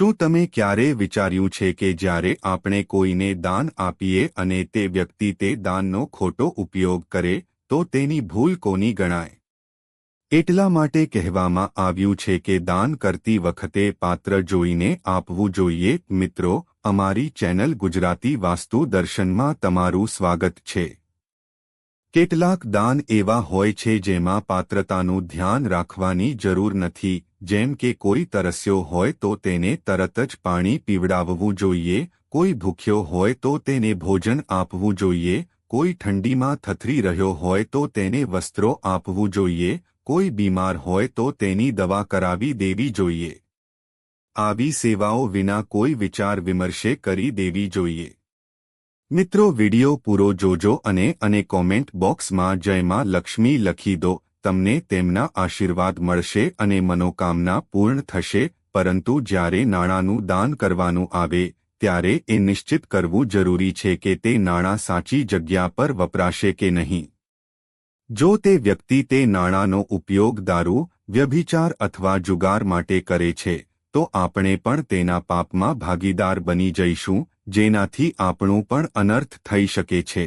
શું તમે ક્યારે વિચાર્યું છે કે જ્યારે આપણે કોઈને દાન આપીએ અને તે વ્યક્તિ તે દાનનો ખોટો ઉપયોગ કરે, તો તેની ભૂલ કોની ગણાય? એટલા માટે કહેવામાં આવ્યું છે કે દાન કરતી વખતે પાત્ર જોઈને આપવું જોઈએ. મિત્રો, અમારી ચેનલ ગુજરાતી વાસ્તુ દર્શનમાં તમારું સ્વાગત છે. કેટલાક દાન એવા હોય છે જેમાં પાત્રતાનું ધ્યાન રાખવાની જરૂર નથી. જેમ કે કોઈ તરસ્યો હોય તો તેને તરત જ પાણી પીવડાવવું જોઈએ, કોઈ ભૂખ્યો હોય તો તેને ભોજન આપવું જોઈએ, કોઈ ઠંડીમાં થથરી રહ્યો હોય તો તેને વસ્ત્રો આપવું જોઈએ, કોઈ બીમાર હોય તો તેની દવા કરાવી દેવી જોઈએ. આવી સેવાઓ વિના કોઈ વિચાર વિમર્શે કરી દેવી જોઈએ. મિત્રો, વિડિયો પૂરો જોજો અને અને કોમેન્ટ બોક્સમાં જયમાં લક્ષ્મી લખી દો. તમને તેમના આશીર્વાદ મળશે અને મનોકામના પૂર્ણ થશે, પરંતુ જ્યારે નાણાંનું દાન કરવાનું આવે, ત્યારે એ નિશ્ચિત કરવું જરૂરી છે કે તે નાણાં સાચી જગ્યા પર વપરાશે કે નહીં. જો તે વ્યક્તિ તે નાણાંનો ઉપયોગ દારૂ, વ્યભિચાર અથવા જુગાર માટે કરે છે, તો આપણે પણ તેના પાપમાં ભાગીદાર બની જઈશું, જેનાથી આપણું પણ અનર્થ થઈ શકે છે.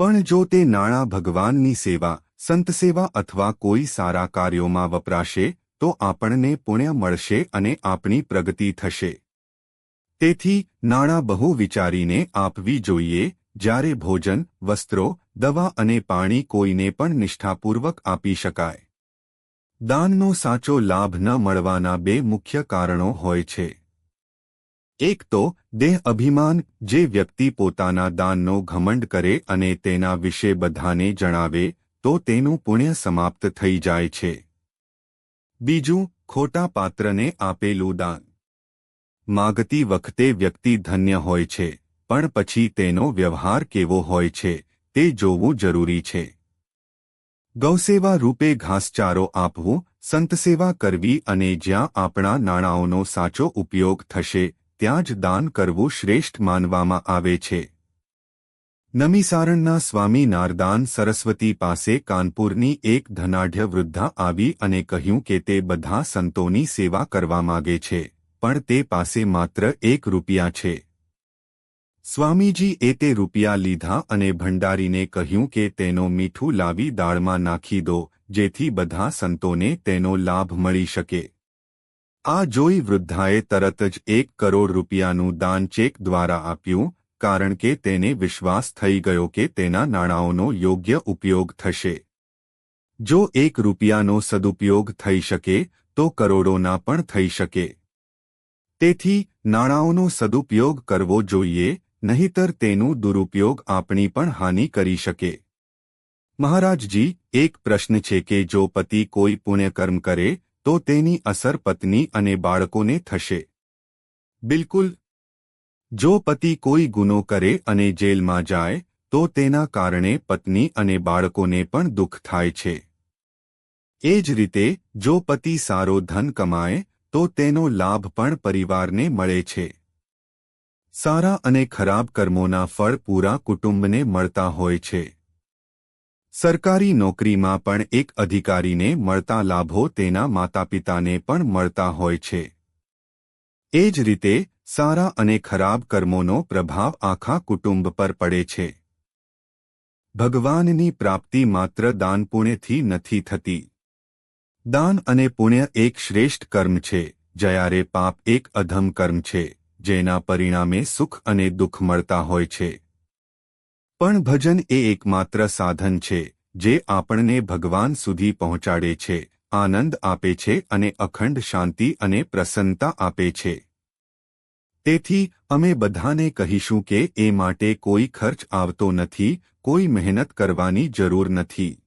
પણ જો તે નાણાં ભગવાનની સેવા સંતસેવા અથવા કોઈ સારા કાર્યોમાં વપરાશે, તો આપણને પુણ્ય મળશે અને આપણી પ્રગતિ થશે. તેથી, નાણાં બહુ વિચારીને આપવી જોઈએ, જ્યારે ભોજન, વસ્ત્રો, દવા અને પાણી કોઈને પણ નિષ્ઠાપૂર્વક આપી શકાય. દાનનો સાચો લાભ ન મળવાના બે મુખ્ય કારણો હોય છે. એક તો, દેહ અભિમાન, જે વ્યક્તિ પોતાના દાનનો ઘમંડ કરે અને તેના વિશે બધાને જણાવે તો તેનું પુણ્ય સમાપ્ત થઈ જાય છે. બીજું, ખોટા પાત્રને આપેલું દાન. માગતી વખતે વ્યક્તિ ધન્ય હોય છે, પણ પછી તેનો વ્યવહાર કેવો હોય છે, તે જોવું જરૂરી છે. ગૌસેવા રૂપે ઘાસચારો આપવું, સંતસેવા કરવી અને જ્યાં આપણા નાણાંઓનો સાચો ઉપયોગ થશે, ત્યાં જ દાન કરવું શ્રેષ્ઠ માનવામાં આવે છે. નમીસારણના સ્વામી નારદાન સરસ્વતી પાસે કાનપુરની એક ધનાઢ્ય વૃદ્ધા આવી અને કહ્યું કે તે બધા સંતોની સેવા કરવા માગે છે, પણ તે પાસે માત્ર એક રૂપિયા છે. સ્વામીજી એ તે રૂપિયા લીધા અને ભંડારીને કહ્યું કે તેનો મીઠું લાવી દાળમાં નાખી દો, જેથી બધા સંતોને તેનો લાભ મળી શકે. આ જોઈ વૃદ્ધાએ તરત જ એક કરોડ રૂપિયાનું દાન ચેક દ્વારા આપ્યું કારણ કે તેને વિશ્વાસ થઈ ગયો કે તેના નાણાંઓનો યોગ્ય ઉપયોગ થશે. જો એક રૂપિયાનો સદુપયોગ થઈ શકે, તો કરોડોના પણ થઈ શકે. તેથી, નાણાંઓનો સદુપયોગ કરવો જોઈએ, નહીતર તેનું દુરુપયોગ આપણી પણ હાનિ કરી શકે. મહારાજજી, એક પ્રશ્ન છે કે જો પતિ કોઈ પુણ્યકર્મ કરે, તો તેની અસર પત્ની અને બાળકોને થશે. બિલકુલ જો પતિ કોઈ ગુનો કરે અને જેલમાં જાય, તો તેના કારણે પત્ની અને બાળકોને પણ દુઃખ થાય છે. એ જ રીતે, જો પતિ સારો ધન કમાય, તો તેનો લાભ પણ પરિવારને મળે છે. સારા અને ખરાબ કર્મોના ફળ પૂરા કુટુંબને મળતા હોય છે. સરકારી નોકરીમાં પણ એક અધિકારીને મળતા લાભો તેના માતાપિતાને પણ મળતા હોય છે. એ જ રીતે સારા અને ખરાબ કર્મોનો પ્રભાવ આખા કુટુંબ પર પડે છે. ભગવાનની પ્રાપ્તિ માત્ર દાન પુણ્યથી નથી થતી. દાન અને પુણ્ય એક શ્રેષ્ઠ કર્મ છે જયારે પાપ એક અધમ કર્મ છે, જેના પરિણામે સુખ અને દુઃખ મળતા હોય છે. પણ ભજન એ એકમાત્ર સાધન છે, જે આપણને ભગવાન સુધી પહોંચાડે છે, આનંદ આપે છે અને અખંડ શાંતિ અને પ્રસન્નતા આપે છે. તેથી અમે બધાને કહીશું કે એ માટે કોઈ ખર્ચ આવતો નથી, કોઈ મહેનત કરવાની જરૂર નથી.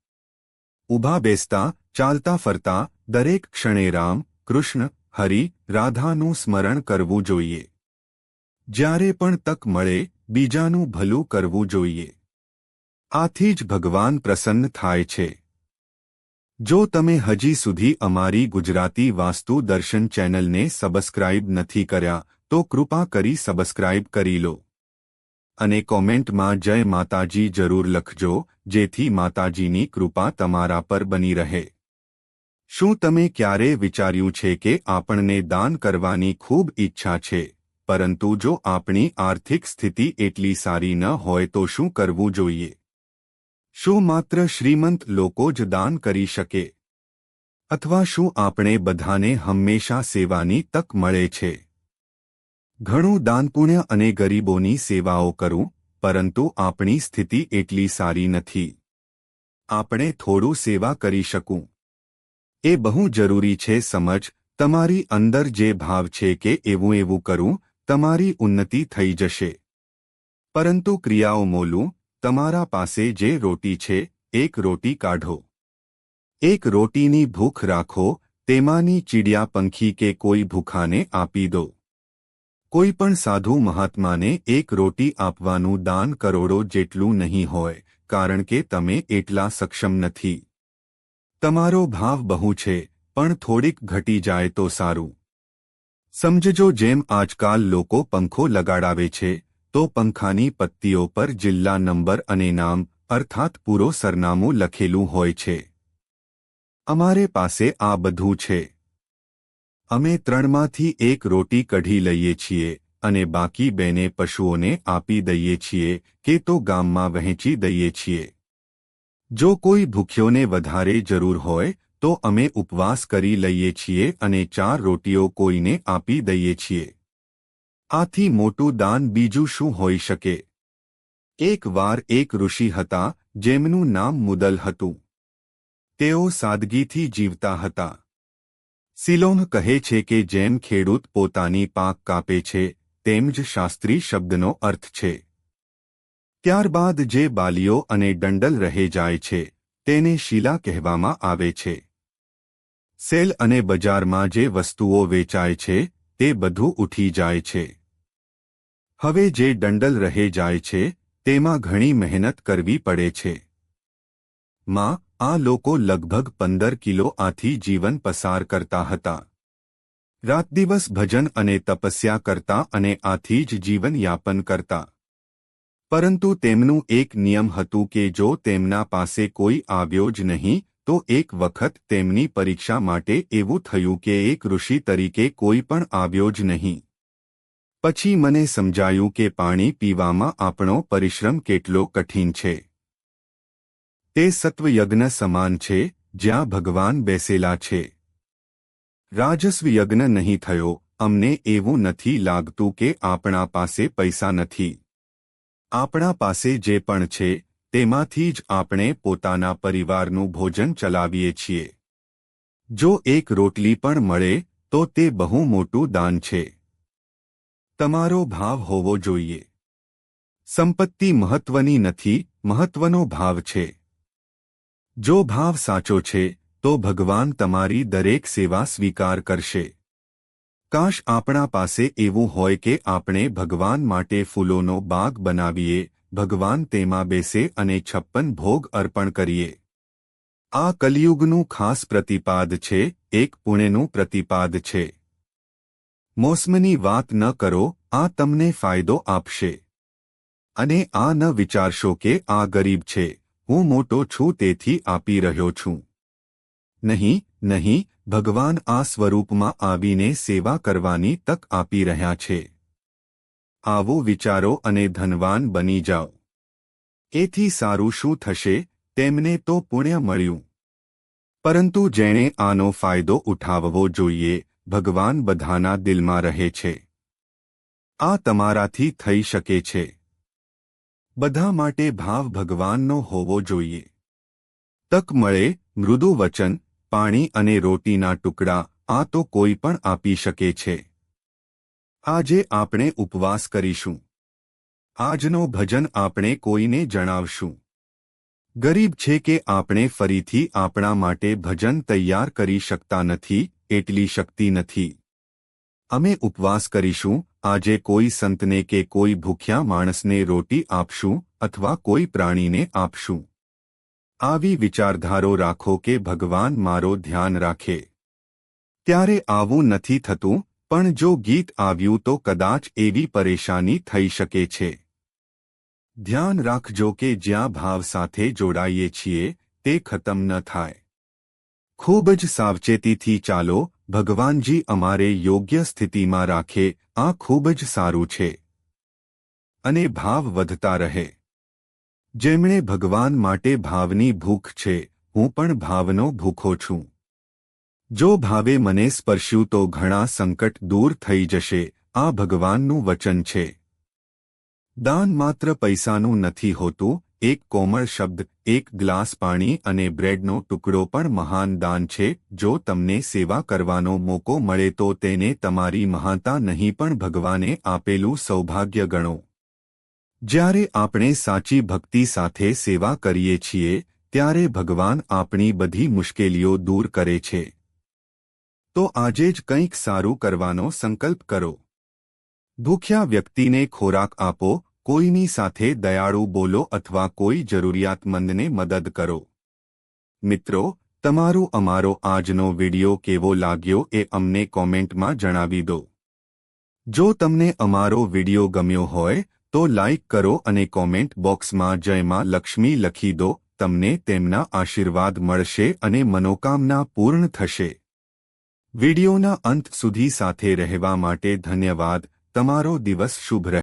ઊભા બેસતા, ચાલતા ફરતા, દરેક ક્ષણે રામ, કૃષ્ણ, હરિ, રાધાનું સ્મરણ કરવું જોઈએ. જ્યારે પણ તક મળે, બીજાનું ભલું કરવું જોઈએ. આથી જ ભગવાન પ્રસન્ન થાય છે. જો તમે હજી સુધી અમારી ગુજરાતી વાસ્તુ દર્શન ચેનલને સબસ્ક્રાઇબ નથી કર્યા તો કૃપા કરી સબસ્ક્રાઇબ કરી લો. અને કોમેન્ટમાં જય માતાજી જરૂર લખજો, જેથી માતાજીની કૃપા તમારા પર બની રહે. શું તમે ક્યારે વિચાર્યું છે કે આપણને દાન કરવાની ખૂબ ઈચ્છા છે, પરંતુ જો આપણી આર્થિક સ્થિતિ એટલી સારી ન હોય તો શું કરવું જોઈએ? શું માત્ર શ્રીમંત લોકો જ દાન કરી શકે? અથવા શું આપણે બધાને હંમેશા સેવાની તક મળે છે? ઘણું દાનપુણ્ય અને ગરીબોની સેવાઓ કરું, પરંતુ આપણી સ્થિતિ એટલી સારી નથી. આપણે થોડું સેવા કરી શકું. એ બહુ જરૂરી છે સમજ, તમારી અંદર જે ભાવ છે કે એવું એવું કરું, તમારી ઉન્નતિ થઈ જશે. પરંતુ ક્રિયાઓ મોલું, તમારા પાસે જે રોટી છે, એક રોટી કાઢો. એક રોટીની ભૂખ રાખો, તેમાંની ચીડિયા પંખી કે કોઈ ભૂખાને આપી દો. કોઈ પણ સાધુ મહાત્માને એક રોટી આપવાનું દાન કરોડો જેટલું નહીં હોય, કારણ કે તમે એટલા સક્ષમ નથી. તમારો ભાવ બહુ છે, પણ થોડીક ઘટી જાય તો સારું. સમજજો જેમ આજકાલ લોકો પંખો લગાડાવે છે, તો પંખાની પત્તીઓ પર જિલ્લા નંબર અને નામ, અર્થાત પૂરો સરનામું લખેલું હોય છે. અમારે પાસે આ બધું છે. અમે ત્રણમાંથી એક રોટી કઢી લઈએ છીએ અને બાકી બેને પશુઓને આપી દઈએ છીએ કે તો ગામમાં વહેંચી દઈએ છીએ. જો કોઈ ભૂખ્યોને વધારે જરૂર હોય, તો અમે ઉપવાસ કરી લઈએ છીએ અને ચાર રોટીઓ કોઈને આપી દઈએ છીએ. આથી મોટું દાન બીજું શું હોઈ શકે? એક વાર એક ઋષિ હતા, જેમનું નામ મુદલ હતું. તેઓ સાદગીથી જીવતા હતા. સિલોન કહે છે કે જેમ ખેડૂત પોતાની પાક કાપે છે, તેમ જ શાસ્ત્રી શબ્દનો અર્થ છે. ત્યારબાદ જે બાલીઓ અને દંડલ રહે જાય છે, તેને શીલા કહેવામાં આવે છે. સેલ અને બજારમાં જે વસ્તુઓ વેચાય છે, તે બધું ઉઠી જાય છે. હવે જે દંડલ રહે જાય છે, તેમાં ઘણી મહેનત કરવી પડે છે. માં આ લોકો લગભગ પંદર કિલો આથી જીવન પસાર કરતા હતા. રાતદિવસ ભજન અને તપસ્યા કરતા અને આથી જ જીવનયાપન કરતા. પરંતુ તેમનું એક નિયમ હતું કે જો તેમના પાસે કોઈ આવ્યો જ નહીં, તો એક વખત તેમની પરીક્ષા માટે એવું થયું કે એક ઋષિ તરીકે કોઈ પણ આવ્યો જ નહીં. પછી મને સમજાયું કે પાણી પીવામાં આપણો પરિશ્રમ કેટલો કઠિન છે. તે સત્વયજ્ઞ સમાન છે, જ્યાં ભગવાન બેસેલા છે. રાજસ્વ યજ્ઞ નહીં થયો, અમને એવું નથી લાગતું કે આપણા પાસે પૈસા નથી. આપણા પાસે જે પણ છે, તેમાંથી જ આપણે પોતાના પરિવારનું ભોજન ચલાવીએ છીએ. જો એક રોટલી પણ મળે, તો તે બહુ મોટું દાન છે. તમારો ભાવ હોવો જોઈએ. સંપત્તિ મહત્વની નથી, મહત્વનો ભાવ છે. જો ભાવ સાચો છે, તો ભગવાન તમારી દરેક સેવા સ્વીકાર કરશે. કાશ આપણા પાસે એવું હોય કે આપણે ભગવાન માટે ફૂલોનો બાગ બનાવીએ, ભગવાન તેમાં બેસે અને છપ્પન ભોગ અર્પણ કરીએ. આ કલિયુગનું ખાસ પ્રતિપાદ છે, એક પુણેનું પ્રતિપાદ છે. મોસમની વાત ન કરો, આ તમને ફાયદો આપશે. અને આ ન વિચારશો કે આ ગરીબ છે. હું મોટો છું, તેથી આપી રહ્યો છું. નહીં નહીં, ભગવાન આ સ્વરૂપમાં આવીને સેવા કરવાની તક આપી રહ્યા છે. આવો વિચારો અને ધનવાન બની જાઓ. એથી સારું શું થશે? તેમને તો પુણ્ય મળ્યું. પરંતુ જેણે આનો ફાયદો ઉઠાવવો જોઈએ, ભગવાન બધાના દિલમાં રહે છે. આ તમારાથી થઈ શકે છે. બધા માટે ભાવ ભગવાનનો હોવો જોઈએ. તક મળે, મૃદુ વચન, પાણી અને રોટીના ટુકડા, આ તો કોઈ પણ આપી શકે છે. આજે આપણે ઉપવાસ કરીશું. આજનો ભજન આપણે કોઈને જણાવશું. ગરીબ છે કે આપણે ફરીથી આપણા માટે ભજન તૈયાર કરી શકતા નથી, એટલી શક્તિ નથી. અમે ઉપવાસ કરીશું, આજે કોઈ સંતને કે કોઈ ભૂખ્યા માણસને રોટી આપશું અથવા કોઈ પ્રાણીને આપશું. આવી વિચારધારો રાખો કે ભગવાન મારો ધ્યાન રાખે. ત્યારે આવું નથી થતું, પણ જો ગીત આવ્યું તો કદાચ એવી પરેશાની થઈ શકે છે. ધ્યાન રાખજો કે જ્યાં ભાવ સાથે જોડાઈએ છીએ, તે ખતમ ન થાય. ખૂબ જ સાવચેતીથી ચાલો ભગવાનજી અમારે યોગ્ય સ્થિતિમાં રાખે, આ ખૂબ જ સારું છે. અને ભાવ વધતા રહે. જેમણે ભગવાન માટે ભાવની ભૂખ છે, હું પણ ભાવનો ભૂખો છું. જો ભાવે મને સ્પર્શ્યું તો ઘણા સંકટ દૂર થઈ જશે, આ ભગવાનનું વચન છે. દાન માત્ર પૈસાનું નથી હોતું એક કોમળ શબ્દ, એક ગ્લાસ પાણી અને બ્રેડનો ટુકડો પણ મહાન દાન છે. જો તમને સેવા કરવાનો મોકો મળે તો તેને તમારી મહાનતા નહીં પણ ભગવાને આપેલું સૌભાગ્ય ગણો. જ્યારે આપણે સાચી ભક્તિ સાથે સેવા કરીએ છીએ, ત્યારે ભગવાન આપણી બધી મુશ્કેલીઓ દૂર કરે છે. તો આજે જ કંઈક સારું કરવાનો સંકલ્પ કરો. ભૂખ્યા વ્યક્તિને ખોરાક આપો કોઈની સાથે દયાળુ બોલો અથવા કોઈ જરૂરિયાતમંદને મદદ કરો. મિત્રો, તમારો અમારો આજનો વિડિયો કેવો લાગ્યો એ અમને કોમેન્ટમાં જણાવી દો. જો તમને અમારો વિડિયો ગમ્યો હોય, તો લાઇક કરો અને કોમેન્ટ બોક્સમાં જયમાં લક્ષ્મી લખી દો, તમને તેમના આશીર્વાદ મળશે અને મનોકામના પૂર્ણ થશે. વિડિયોના અંત સુધી સાથે રહેવા માટે ધન્યવાદ, તમારો દિવસ શુભ રહે.